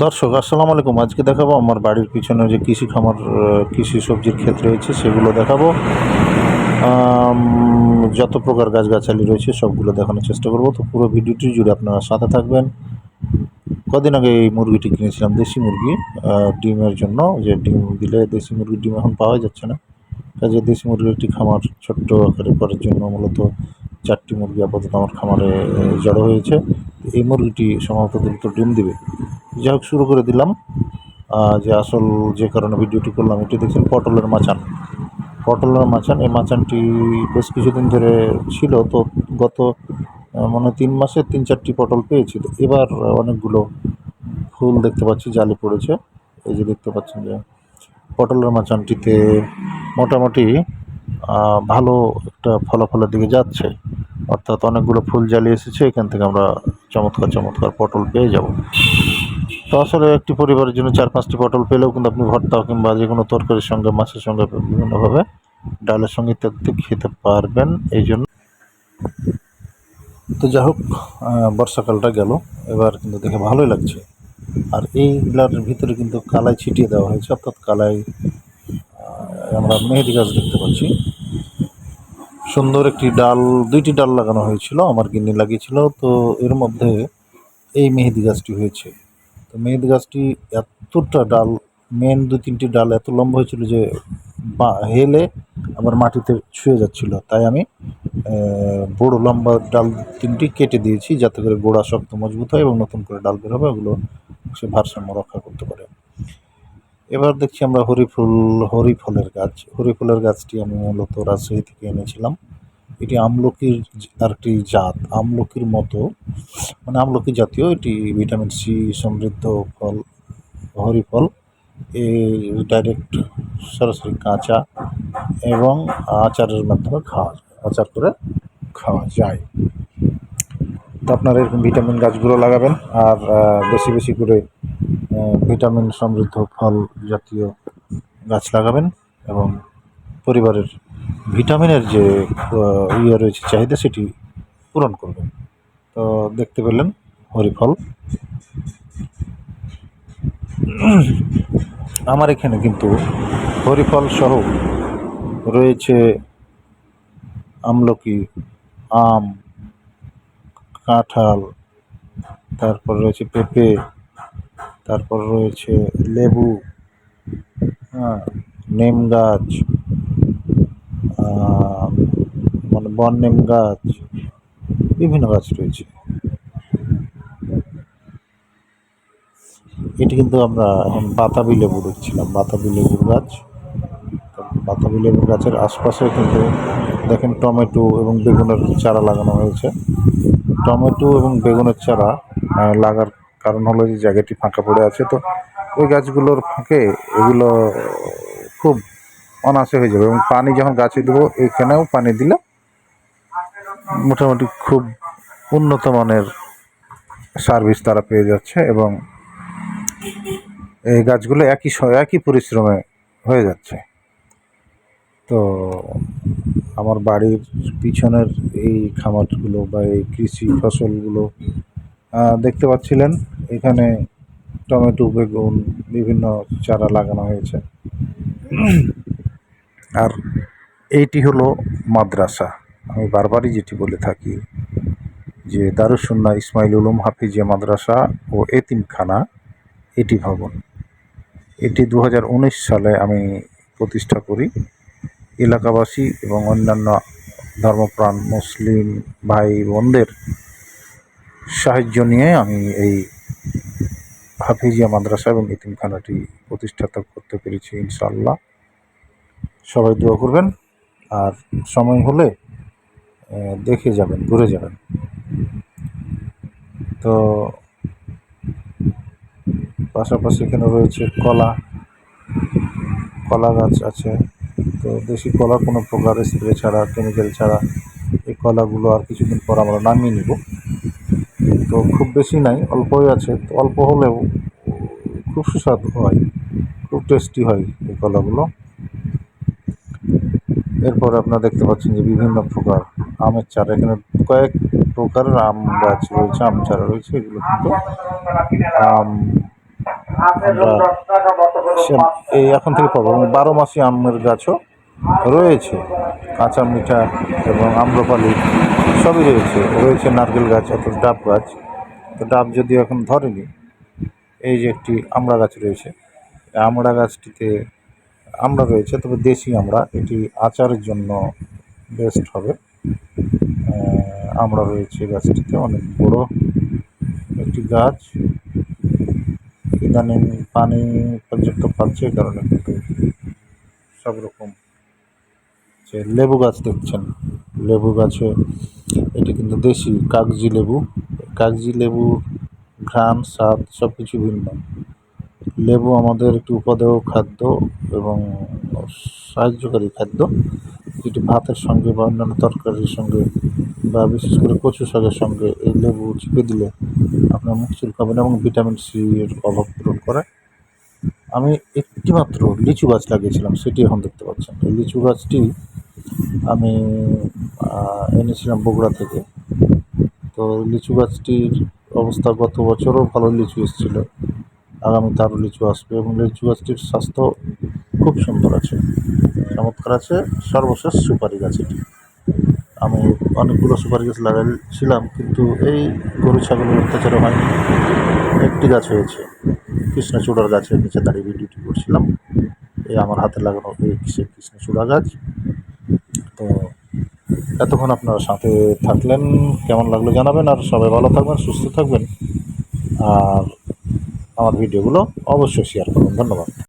দর্শক, আসসালামু আলাইকুম। আজকে দেখাবো আমার বাড়ির পিছনে যে কৃষি খামার কৃষি সবজির ক্ষেত রয়েছে, সেগুলো দেখাবো। যত প্রকার গাছগাছালি রয়েছে, সবগুলো দেখানোর চেষ্টা করব। তো পুরো ভিডিওটি জুড়ে আপনারা সাথে থাকবেন। কদিন আগে এই মুরগিটি কিনেছিলাম, দেশি মুরগি ডিমের জন্য। যে ডিম দিলে দেশি মুরগির ডিম এখন পাওয়া যাচ্ছে না। কাজে দেশি মুরগির একটি খামার ছোট্ট আকারে করার জন্য মূলত চারটি মুরগি আপাতত আমার খামারে জড়ো হয়েছে। এই মুরগিটি সম্ভবত দ্রুত ডিম দিবে। যাই হোক, শুরু করে দিলাম। যে আসল যে কারণে ভিডিওটি করলাম, এটি দেখছেন পটলের মাচান। পটলের মাচান, এই মাচানটি বেশ কিছুদিন ধরে ছিল। তো গত মনে তিন মাসে তিন চারটি পটল পেয়েছি এবার অনেকগুলো ফুল দেখতে পাচ্ছি, জালি পড়েছে। এই যে দেখতে পাচ্ছেন যে পটলের মাচানটিতে মোটামুটি ভালো একটা ফলাফলের দিকে যাচ্ছে। অর্থাৎ অনেকগুলো ফুল জালি এসেছে, এখান থেকে আমরা চমৎকার চমৎকার পটল পেয়ে যাব। তো আসলে একটি পরিবারের জন্য চার পাঁচটি পটল পেলেও কিন্তু আপনি ভর্তা কিংবা যে কোনো তরকারির সঙ্গে, মাছের সঙ্গে বিভিন্নভাবে ডালের সঙ্গে ইত্যাদি খেতে পারবেন, এই জন্য। তো যাই হোক বর্ষাকালটা গেল। এবার কিন্তু দেখে ভালোই লাগছে। আর এইগুলার ভিতরে কিন্তু কালাই ছিটিয়ে দেওয়া হয়েছে, অর্থাৎ কালাই আমরা মেহেদি গাছ দেখতে পাচ্ছি। সুন্দর একটি ডাল, দুইটি ডাল লাগানো হয়েছিল, আমার গিন্নি লাগিয়েছিল। তো এর মধ্যে এই মেহেদি গাছটি হয়েছে। তো মেহেদি গাছটি এতটা ডাল মেন দু তিনটি ডাল এত লম্বা হয়েছিল যে বা, হেলে আবার মাটিতে ছুঁয়ে যাচ্ছিল। তাই আমি বড় লম্বা ডাল তিনটি কেটে দিয়েছি যাতে করে গোড়া শক্ত মজবুত হয় এবং নতুন করে ডাল বের হবে, ওগুলো সে ভারসাম্য রক্ষা করতে পারে। এবার দেখছি আমরা হরিফুল, হরিফলের গাছ। হরিফলের গাছটি আমি মূলত রাজশাহী থেকে এনেছিলাম। এটি আমলকির আরেকটি জাত, আমলকির মতো। মানে আমলকি জাতীয়, এটি ভিটামিন সি সমৃদ্ধ ফল, হরি ফল। এ ডাইরেক্ট সরাসরি কাঁচা এবং আচারের মাধ্যমে খাওয়া যায়, আচার করে খাওয়া যায়। তো আপনারা এরকম ভিটামিন গাছগুলো লাগাবেন আর বেশি বেশি করে ভিটামিন সমৃদ্ধ ফল জাতীয় গাছ লাগাবেন এবং পরিবারের ভিটামিনের যে ইয়ে রয়েছে, চাহিদা সেটি পূরণ করবেন। তো দেখতে পেলেন হরিফল। আমার এখানে কিন্তু হরিফল সহ রয়েছে আমলকি, আম, কাঁঠাল, তারপর রয়েছে পেঁপে, তারপর রয়েছে লেবু হ্যাঁ নিম গাছ মানে বন নিম গাছ, বিভিন্ন গাছ রয়েছে। এটি কিন্তু আমরা এখন বাতাবি লেবু দেখছিলাম, বাতাবি লেবুর গাছ। বাতাবি লেবুর গাছের আশপাশে কিন্তু দেখেন টমেটো এবং বেগুনের চারা লাগানো হয়েছে। টমেটো এবং বেগুনের চারা লাগার কারণ হলো যে জায়গাটি ফাঁকা পড়ে আছে। তো ওই গাছগুলোর ফাঁকে এগুলো খুব অনাসে হয়ে যাবে। এবং পানি যখন গাছে দেবো, এখানেও পানি দিলে মোটামুটি খুব উন্নত মানের সার্ভিস তারা পেয়ে যাচ্ছে এবং এই গাছগুলো একই একই পরিশ্রমে হয়ে যাচ্ছে। তো আমার বাড়ির পিছনের এই খামারগুলো বা এই কৃষি ফসলগুলো দেখতে পাচ্ছিলেন। এখানে টমেটো, বেগুন, বিভিন্ন চারা লাগানো হয়েছে। আর এইটি হলো মাদ্রাসা। আমি বারবারই যেটি বলে থাকি যে দারুসুন্না ইসমাইল উলুম হাফিজিয়া মাদ্রাসা ও এতিমখানা এটি ভবন। এটি দু হাজার উনিশ সালে আমি প্রতিষ্ঠা করি। এলাকাবাসী এবং অন্যান্য ধর্মপ্রাণ মুসলিম ভাই বোনদের সাহায্য নিয়ে আমি এই হাফিজিয়া মাদ্রাসা এবং এতিমখানাটি প্রতিষ্ঠাতা করতে পেরেছি ইনশাআল্লাহ। সবাই দোয়া করবেন আর সময় হলে দেখে যাবেন, ঘুরে যাবেন। তো পাশাপাশি এখানে রয়েছে কলা কলা গাছ আছে। তো দেশি কলা কোনো প্রকার স্প্রে ছাড়া কেমিক্যাল ছাড়া এই কলাগুলো আর কিছুদিন পর আমরা নামিয়ে নিব। তো খুব বেশি নাই, অল্পই আছে। তো অল্প হলেও খুব সুস্বাদু হয়, খুব টেস্টি হয় এই কলাগুলো। এরপর আপনারা দেখতে পাচ্ছেন যে বিভিন্ন প্রকার আমের চারা, এখানে কয়েক প্রকারের আম গাছ রয়েছে, আম চারা রয়েছে, এগুলো কিন্তু, আম এই এখন থেকে পাবো। এবং বারো মাসি আমের গাছও রয়েছে। কাঁচা মিঠা এবং আম্রপালি সবই রয়েছে। রয়েছে নারকেল গাছ অর্থাৎ ডাব গাছ। তো ডাব যদি এখন ধরেনি, এই যে একটি আমড়া গাছ রয়েছে আমড়া গাছটিতে আমড়া রয়েছে, তবে দেশি আমড়া এটি আচারের জন্য বেস্ট হবে। আমড়া রয়েছে গাছটিতে অনেক বড় একটি গাছ। ইদানিং পানি পর্যাপ্ত পাচ্ছে কারণে কিন্তু সব রকম যে লেবু গাছ দেখছেন, লেবু গাছে এটি কিন্তু দেশি কাগজি লেবু। কাগজি লেবুর ঘ্রাণ, স্বাদ সব কিছু ভিন্ন। লেবু আমাদের একটি উপাদেয় খাদ্য এবং সাহায্যকারী খাদ্য। যেটি ভাতের সঙ্গে বা অন্যান্য তরকারির সঙ্গে বা বিশেষ করে কচু শাকের সঙ্গে এই লেবু চিপে দিলে আপনার মুখ চুলকাবে না এবং ভিটামিন সি এর অভাব পূরণ করে। আমি একটিমাত্র লিচু গাছ লাগিয়েছিলাম, সেটি এখন দেখতে পাচ্ছেন। এই লিচু গাছটি আমি এনেছিলাম বগুড়া থেকে। তো লিচু গাছটির অবস্থা গত বছরও ভালো লিচু এসেছিল। আগামী তারও লিচু আসবে এবং লিচু গাছটির স্বাস্থ্য খুব সুন্দর আছে। চমৎকার আছে। সর্বশেষ সুপারি গাছ এটি আমি অনেকগুলো সুপারি গাছ লাগাইছিলাম, কিন্তু এই গরু ছাগলের অত্যাচারে হয়নি একটি গাছ হয়েছে, কৃষ্ণচূড়ার গাছের নিচে দাঁড়িয়ে ভিডিওটি করছিলাম। এই আমার হাতে লাগানো এই সে কৃষ্ণচূড়া গাছ? তো এতক্ষণ আপনারা সাথে থাকলেন। কেমন লাগল জানাবেন, আর সবাই ভালো থাকবেন, সুস্থ থাকবেন। আর আমার ভিডিওগুলো অবশ্যই শেয়ার করুন। ধন্যবাদ।